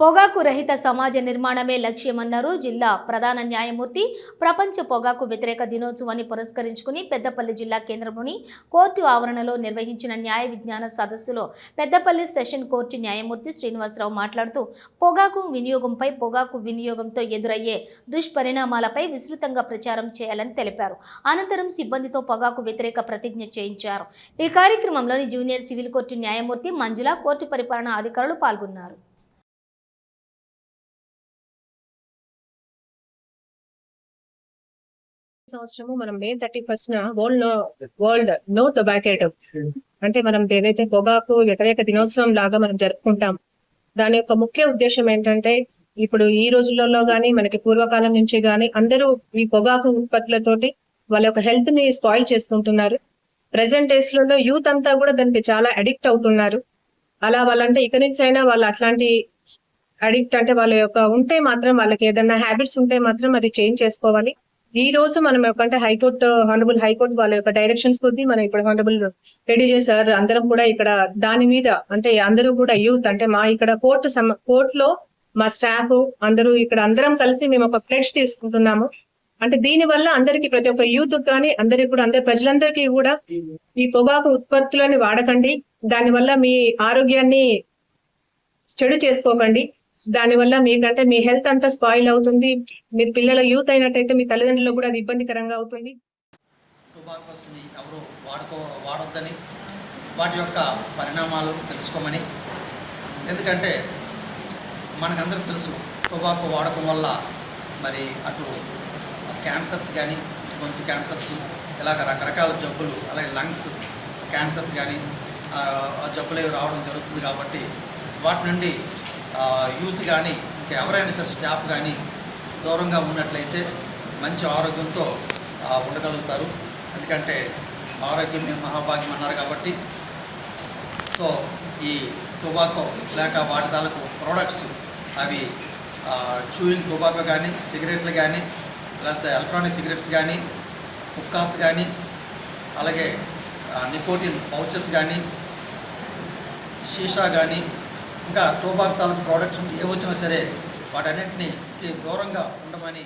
పొగాకు రహిత సమాజ నిర్మాణమే లక్ష్యమన్నారు జిల్లా ప్రధాన న్యాయమూర్తి. ప్రపంచ పొగాకు వ్యతిరేక దినోత్సవాన్ని పురస్కరించుకుని పెద్దపల్లి జిల్లా కేంద్రంలోని కోర్టు ఆవరణలో నిర్వహించిన న్యాయ విజ్ఞాన సదస్సులో పెద్దపల్లి సెషన్ కోర్టు న్యాయమూర్తి శ్రీనివాసరావు మాట్లాడుతూ పొగాకు వినియోగంపై పొగాకు వినియోగంతో ఎదురయ్యే దుష్పరిణామాలపై విస్తృతంగా ప్రచారం చేయాలని తెలిపారు. అనంతరం సిబ్బందితో పొగాకు వ్యతిరేక ప్రతిజ్ఞ చేయించారు. ఈ కార్యక్రమంలోని జూనియర్ సివిల్ కోర్టు న్యాయమూర్తి మంజుల కోర్టు పరిపాలనా అధికారులు పాల్గొన్నారు. సంవత్సరము మనం May thirty first world world no టొబాకేటో అంటే మనం ఏదైతే పొగాకు వ్యతిరేక దినోత్సవం లాగా మనం జరుపుకుంటాం. దాని యొక్క ముఖ్య ఉద్దేశం ఏంటంటే ఇప్పుడు ఈ రోజులలో గానీ మనకి పూర్వకాలం నుంచి గానీ అందరూ ఈ పొగాకు ఉత్పత్తులతోటి వాళ్ళ యొక్క హెల్త్ని స్పాయిల్ చేసుకుంటున్నారు. ప్రెసెంట్ డేస్లలో యూత్ అంతా కూడా దానికి చాలా అడిక్ట్ అవుతున్నారు. అలా వాళ్ళంటే ఇక నుంచి అయినా వాళ్ళు అట్లాంటి అడిక్ట్ అంటే వాళ్ళ యొక్క ఉంటే మాత్రం వాళ్ళకి ఏదైనా హ్యాబిట్స్ ఉంటే మాత్రం అది చేంజ్ చేసుకోవాలి. ఈ రోజు మనం అంటే హైకోర్టు హానరబుల్ హైకోర్టు వాళ్ళ యొక్క డైరెక్షన్స్ కొద్దీ మనం ఇప్పుడు హానరబుల్ రెడీ చేశారు. అందరం కూడా ఇక్కడ దాని మీద అంటే అందరూ కూడా యూత్ అంటే మా ఇక్కడ కోర్టు కోర్టులో మా స్టాఫ్ అందరూ ఇక్కడ అందరం కలిసి మేము ఒక ఫ్లెక్స్ తీసుకుంటున్నాము. అంటే దీని వల్ల అందరికి ప్రతి ఒక్క యూత్ కానీ అందరికి కూడా అందరి ప్రజలందరికీ కూడా ఈ పొగాకు ఉత్పత్తులని వాడకండి. దాని వల్ల మీ ఆరోగ్యాన్ని చెడు చేసుకోకండి. దానివల్ల మీకంటే మీ హెల్త్ అంతా స్పాయిల్ అవుతుంది. మీరు పిల్లల యూత్ అయినట్టయితే మీ తల్లిదండ్రులకు కూడా అది ఇబ్బందికరంగా అవుతుంది. ఎవరు వాడుకో వాడొద్దని వాటి యొక్క పరిణామాలు తెలుసుకోమని. ఎందుకంటే మనకందరూ తెలుసు టొబాకో వాడకం వల్ల మరి అటు క్యాన్సర్స్ కానీ గొంతు క్యాన్సర్స్ ఇలాగ రకరకాల జబ్బులు అలాగే లంగ్స్ క్యాన్సర్స్ కానీ ఆ జబ్బులు రావడం జరుగుతుంది కాబట్టి వాటి నుండి యూత్ కానీ ఇంకా ఎవరైనా సరే స్టాఫ్ కానీ దూరంగా ఉన్నట్లయితే మంచి ఆరోగ్యంతో ఉండగలుగుతారు. ఎందుకంటే ఆరోగ్యం మహాభాగ్యం అన్నారు కాబట్టి. సో ఈ టొబాకో లేక వాటి తాలకు ప్రోడక్ట్స్ అవి చూయింగ్ టొబాకో కానీ సిగరెట్లు కానీ లేకపోతే ఎలక్ట్రానిక్ సిగరెట్స్ కానీ కుక్కాస్ కానీ అలాగే నికోటిన్ పౌచెస్ కానీ షీషా కానీ ఇంకా టోబాక్ తాలూకు ప్రోడక్ట్స్ ఏ వచ్చినా సరే వాటన్నింటినీ దూరంగా ఉండమని